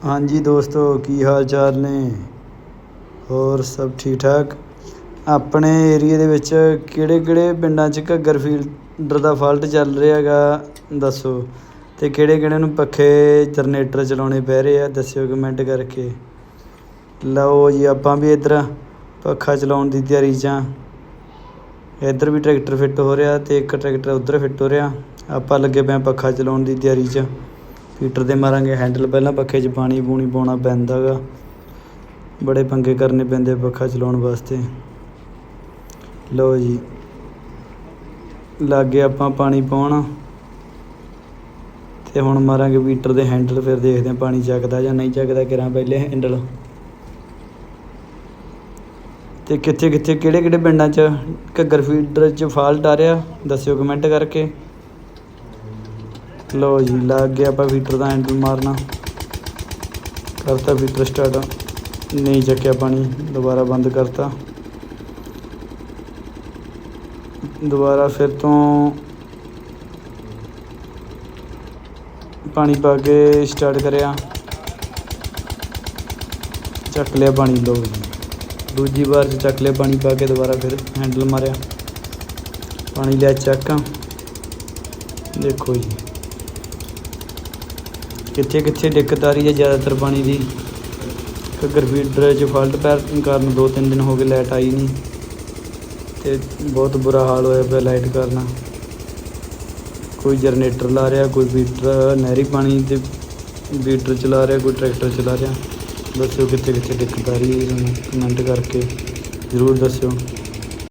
ਹਾਂਜੀ ਦੋਸਤੋ, ਕੀ ਹਾਲ ਚਾਲ ਨੇ? ਹੋਰ ਸਭ ਠੀਕ ਠਾਕ ਆਪਣੇ ਏਰੀਏ ਦੇ ਵਿੱਚ ਕਿਹੜੇ ਕਿਹੜੇ ਪਿੰਡਾਂ 'ਚ ਘੱਗਰ ਫੀਲਡਰ ਦਾ ਫਾਲਟ ਚੱਲ ਰਿਹਾ ਹੈਗਾ, ਦੱਸੋ? ਤੇ ਕਿਹੜੇ ਕਿਹੜੇ ਨੂੰ ਪੱਖੇ ਜਨਰੇਟਰ ਚਲਾਉਣੇ ਪੈ ਰਹੇ ਆ, ਦੱਸਿਓ ਕਮੈਂਟ ਕਰਕੇ। ਲਓ ਜੀ, ਆਪਾਂ ਵੀ ਇੱਧਰ ਪੱਖਾ ਚਲਾਉਣ ਦੀ ਤਿਆਰੀ 'ਚ ਆ ਇੱਧਰ ਵੀ ਟਰੈਕਟਰ ਫਿੱਟ ਹੋ ਰਿਹਾ ਤੇ ਇੱਕ ਟਰੈਕਟਰ ਉੱਧਰ ਫਿੱਟ ਹੋ ਰਿਹਾ। ਆਪਾਂ ਲੱਗੇ ਪਏ ਆ ਪੱਖਾ ਚਲਾਉਣ ਦੀ ਤਿਆਰੀ 'ਚ। ਹੀਟਰ ਦੇ ਮਾਰਾਂਗੇ ਹੈਂਡਲ। ਪਹਿਲਾਂ ਪੱਖੇ 'ਚ ਪਾਣੀ ਪੂਣੀ ਪਾਉਣਾ ਪੈਂਦਾ ਗਾ ਬੜੇ ਪੰਗੇ ਕਰਨੇ ਪੈਂਦੇ ਪੱਖਾ ਚਲਾਉਣ ਵਾਸਤੇ। ਲਓ ਜੀ। ਲਾਗੇ ਆਪਾਂ ਪਾਣੀ ਪਾਉਣ। ਤੇ ਹੁਣ ਮਾਰਾਂਗੇ ਵੀਟਰ ਦੇ ਹੈਂਡਲ, ਫਿਰ ਦੇਖਦੇ ਹਾਂ ਪਾਣੀ ਚੱਕਦਾ ਜਾਂ ਨਹੀਂ ਚੱਕਦਾ, ਕਿਰਾਂ ਪਹਿਲੇ ਹੈਂਡਲ। ਤੇ ਕਿੱਥੇ ਕਿੱਥੇ ਕਿਹੜੇ ਕਿਹੜੇ ਪਿੰਡਾਂ 'ਚ ਘੱਗਰ ਫੀਡਰ 'ਚ ਫਾਲਟ ਆ ਰਿਹਾ? ਦੱਸਿਓ ਕਮੈਂਟ ਕਰਕੇ। ਲਓ ਜੀ, ਲੱਗ ਗਿਆ ਆਪਾਂ ਵੀਟਰ ਦਾ ਹੈਂਡਲ ਮਾਰਨਾ। ਕਰਤਾ ਵੀਟਰ ਸਟਾਰਟ ਨਹੀਂ ਚੱਕਿਆ ਪਾਣੀ ਦੁਬਾਰਾ ਬੰਦ ਕਰਤਾ। ਦੁਬਾਰਾ ਫਿਰ ਤੋਂ ਪਾਣੀ ਪਾ ਕੇ ਸਟਾਰਟ ਕਰਿਆ। ਚੱਕ ਲਿਆ ਪਾਣੀ, ਲਓ ਜੀ। ਦੂਜੀ ਵਾਰ 'ਚ ਚੱਕ ਲਿਆ ਪਾਣੀ ਪਾ ਕੇ, ਦੁਬਾਰਾ ਫਿਰ ਹੈਂਡਲ ਮਾਰਿਆ। ਪਾਣੀ ਲਿਆ ਚੱਕ। ਦੇਖੋ ਜੀ। ਕਿੱਥੇ ਕਿੱਥੇ ਦਿੱਕਤ ਆ ਰਹੀ ਹੈ ਜ਼ਿਆਦਾਤਰ ਪਾਣੀ ਦੀ? ਘੱਗਰ ਫੀਡਰ 'ਚ ਫਾਲਟ ਪੈਣ ਕਾਰਨ ਦੋ ਤਿੰਨ ਦਿਨ ਹੋ ਗਏ ਲਾਈਟ ਆਈ ਨਹੀਂ ਤੇ ਬਹੁਤ ਬੁਰਾ ਹਾਲ ਹੋਇਆ ਪਿਆ ਲਾਈਟ ਕਾਰਨ। ਕੋਈ ਜਨਰੇਟਰ ਲਾ ਰਿਹਾ, ਕੋਈ ਫੀਟਰ ਨਹਿਰੀ ਪਾਣੀ ਤੇ ਫੀਟਰ ਚਲਾ ਰਿਹਾ, ਕੋਈ ਟਰੈਕਟਰ ਚਲਾ ਰਿਹਾ। ਦੱਸਿਓ ਕਿੱਥੇ ਕਿੱਥੇ ਦਿੱਕਤ ਆ ਰਹੀ ਹੈ ਤੁਹਾਨੂੰ ਕਮੈਂਟ ਕਰਕੇ ਜ਼ਰੂਰ ਦੱਸਿਓ।